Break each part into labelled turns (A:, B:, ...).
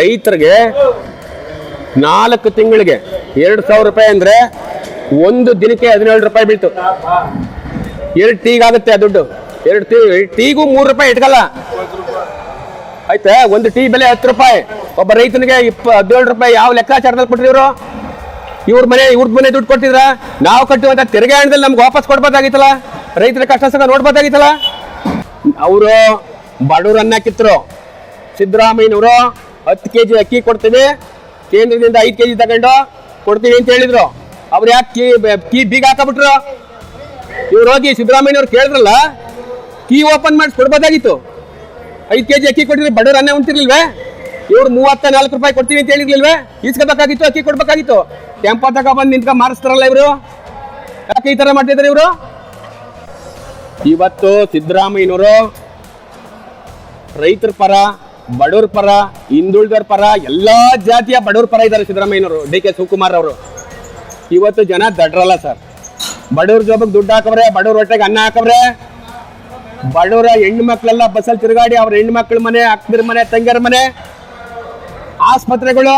A: ರೈತರಿಗೆ ನಾಲ್ಕು ತಿಂಗಳಿಗೆ ಎರಡು ಸಾವಿರ ರೂಪಾಯಿ ಅಂದ್ರೆ ಒಂದು ದಿನಕ್ಕೆ ಹದಿನೇಳು ರೂಪಾಯಿ ಬೀಳ್ತು. ಎರಡು ಟೀಗಾಗುತ್ತೆ ಆ ದುಡ್ಡು. ಎರಡು ಟೀ ಟೀಗೂ ಮೂರು ರೂಪಾಯಿ ಇಟ್ಕಲ್ಲ. ಆಯ್ತಾ? ಒಂದು ಟೀ ಬೆಲೆ ಹತ್ತು ರೂಪಾಯಿ. ಒಬ್ಬ ರೈತನಿಗೆ ಇಪ್ಪ, ಹದಿನೇಳು ರೂಪಾಯಿ ಯಾವ ಲೆಕ್ಕಾಚಾರದಲ್ಲಿ ಕೊಟ್ಟಿದ್ರು ಇವ್ರ? ಮನೆ ಇವ್ರ ಮನೆ ದುಡ್ಡು ಕೊಟ್ಟಿದ್ರ? ನಾವು ಕಟ್ಟುವಂತ ತೆರಿಗೆ ಹಣದಲ್ಲಿ ನಮ್ಗೆ ವಾಪಸ್ ಕೊಡ್ಬೋದಾಗಿತ್ತಲ್ಲ? ರೈತರ ಕಷ್ಟ ಸುಖ ನೋಡ್ಬೋದಾಗಿತ್ತಲ್ಲ? ಅವರು ಬಡವರನ್ನ ಕಿತ್ತರು. ಸಿದ್ದರಾಮಯ್ಯನವರು ಹತ್ತು ಕೆ ಜಿ ಅಕ್ಕಿ ಕೊಡ್ತೀವಿ ಕೇಂದ್ರದಿಂದ ಐದು ಕೆ ಜಿ ತಗೊಂಡು ಕೊಡ್ತೀವಿ ಅಂತ ಹೇಳಿದ್ರು. ಅವ್ರು ಯಾಕೆ ಕೀ ಬೀಗ ಹಾಕಬಿಟ್ರು? ಇವ್ರು ಹೋಗಿ ಸಿದ್ದರಾಮಯ್ಯನವ್ರು ಕೇಳಿದ್ರಲ್ಲ, ಕೀ ಓಪನ್ ಮಾಡಿ ಕೊಡ್ಬೋದಾಗಿತ್ತು. ಐದು ಕೆ ಜಿ ಅಕ್ಕಿ ಕೊಟ್ಟಿದ್ರೆ ಬಡವರು ಅನ್ನ ಉಂಟಿರ್ಲಿಲ್ವೇ ಇವ್ರು ಮೂವತ್ತ ನಾಲ್ಕು ರೂಪಾಯಿ ಕೊಡ್ತೀವಿ ಅಂತ ಹೇಳಿರ್ಲಿಲ್ವೇ? ಈಸ್ಕೋಬೇಕಾಗಿತ್ತು, ಅಕ್ಕಿ ಕೊಡ್ಬೇಕಾಗಿತ್ತು. ಟೆಂಪೋ ತಗೊ ಬಂದು ನಿಂತ್ಕೊಂಡು ಮಾರಿಸ್ತಾರಲ್ಲ ಇವರು? ಯಾಕೆ ಈ ಥರ ಮಾಡ್ತಿದ್ದಾರೆ ಇವರು? ಇವತ್ತು ಸಿದ್ದರಾಮಯ್ಯನವರು ರೈತರ ಪರ ಬಡವ್ರ ಪರ, ಹಿಂದುಳಿದವ್ರ ಪರ, ಎಲ್ಲಾ ಜಾತಿಯ ಬಡವ್ರ ಪರ ಇದ್ದಾರೆ ಸಿದ್ದರಾಮಯ್ಯನವರು, ಡಿ ಕೆ ಶಿವಕುಮಾರ್ ಅವರು. ಇವತ್ತು ಜನ ದಡ್ರಲ್ಲ ಸರ್. ಬಡವ್ರ ಜೋಬಕ್ಕೆ ದುಡ್ಡು ಹಾಕವ್ರೆ, ಬಡವ್ರ ಹೊಟ್ಟೆಗೆ ಅನ್ನ ಹಾಕವ್ರೆ. ಬಡವರ ಹೆಣ್ಣು ಮಕ್ಕಳೆಲ್ಲ ಬಸ್ಸಲ್ಲಿ ತಿರುಗಾಡಿ ಅವ್ರ ಹೆಣ್ಣು ಮಕ್ಕಳ ಮನೆ ಅಕ್ಕನ ಮನೆ, ತಂಗಿಯರ ಮನೆ. ಆಸ್ಪತ್ರೆಗಳು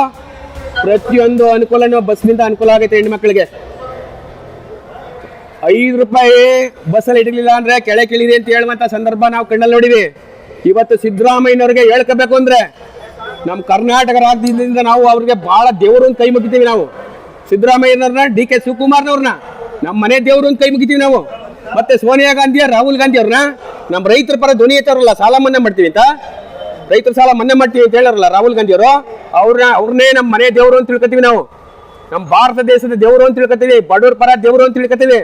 A: ಪ್ರತಿಯೊಂದು ಅನುಕೂಲನೂ ಬಸ್ನಿಂದ ಅನುಕೂಲ ಆಗೈತೆ ಹೆಣ್ಣು ಮಕ್ಕಳಿಗೆ ಐದು ರೂಪಾಯಿ ಬಸ್ಸಲ್ಲಿ ಇಡಲಿಲ್ಲ ಅಂದ್ರೆ ಕೆಳಗೆ ಇಳಿದೆ ಅಂತ ಹೇಳುವಂತ ಸಂದರ್ಭ ನಾವು ಕಣ್ಣಲ್ಲಿ ನೋಡಿವಿ ಇವತ್ತು ಸಿದ್ದರಾಮಯ್ಯನವ್ರಿಗೆ ಹೇಳ್ಕೋಬೇಕು ಅಂದ್ರೆ ನಮ್ಮ ಕರ್ನಾಟಕ ರಾಜ್ಯದಿಂದ ನಾವು ಅವ್ರಿಗೆ ಬಹಳ ದೇವರು ಅಂತ ಕೈ ಮುಗಿತೀವಿ ನಾವು. ಸಿದ್ದರಾಮಯ್ಯನವ್ರನ್ನ ಡಿ ಕೆ ಶಿವಕುಮಾರ್ನವ್ರನ್ನ ನಮ್ಮ ಮನೆ ದೇವ್ರನ್ನ ಕೈ ಮುಗಿತೀವಿ ನಾವು. ಮತ್ತೆ ಸೋನಿಯಾ ಗಾಂಧಿ, ರಾಹುಲ್ ಗಾಂಧಿ ಅವ್ರನ್ನ ನಮ್ಮ ರೈತರ ಪರ ಧ್ವನಿ ಎತ್ತವ್ರಲ್ಲ ಸಾಲ ಮನ್ನಾ ಮಾಡ್ತೀವಿ ಅಂತ. ರೈತರ ಸಾಲ ಮನ್ನಾ ಮಾಡ್ತೀವಿ ಅಂತ ಹೇಳಾರಲ್ಲ ರಾಹುಲ್ ಗಾಂಧಿ ಅವರು. ಅವ್ರನ್ನ, ಅವ್ರನ್ನೇ ನಮ್ಮ ಮನೆ ದೇವರು ಅಂತ ತಿಳ್ಕೊತೀವಿ ನಾವು. ನಮ್ಮ ಭಾರತ ದೇಶದ ದೇವರು ಅಂತ ತಿಳ್ಕೊತೀವಿ, ಬಡವ್ರ ಪರ ದೇವರು ಅಂತ ತಿಳ್ಕೊತೀವಿ.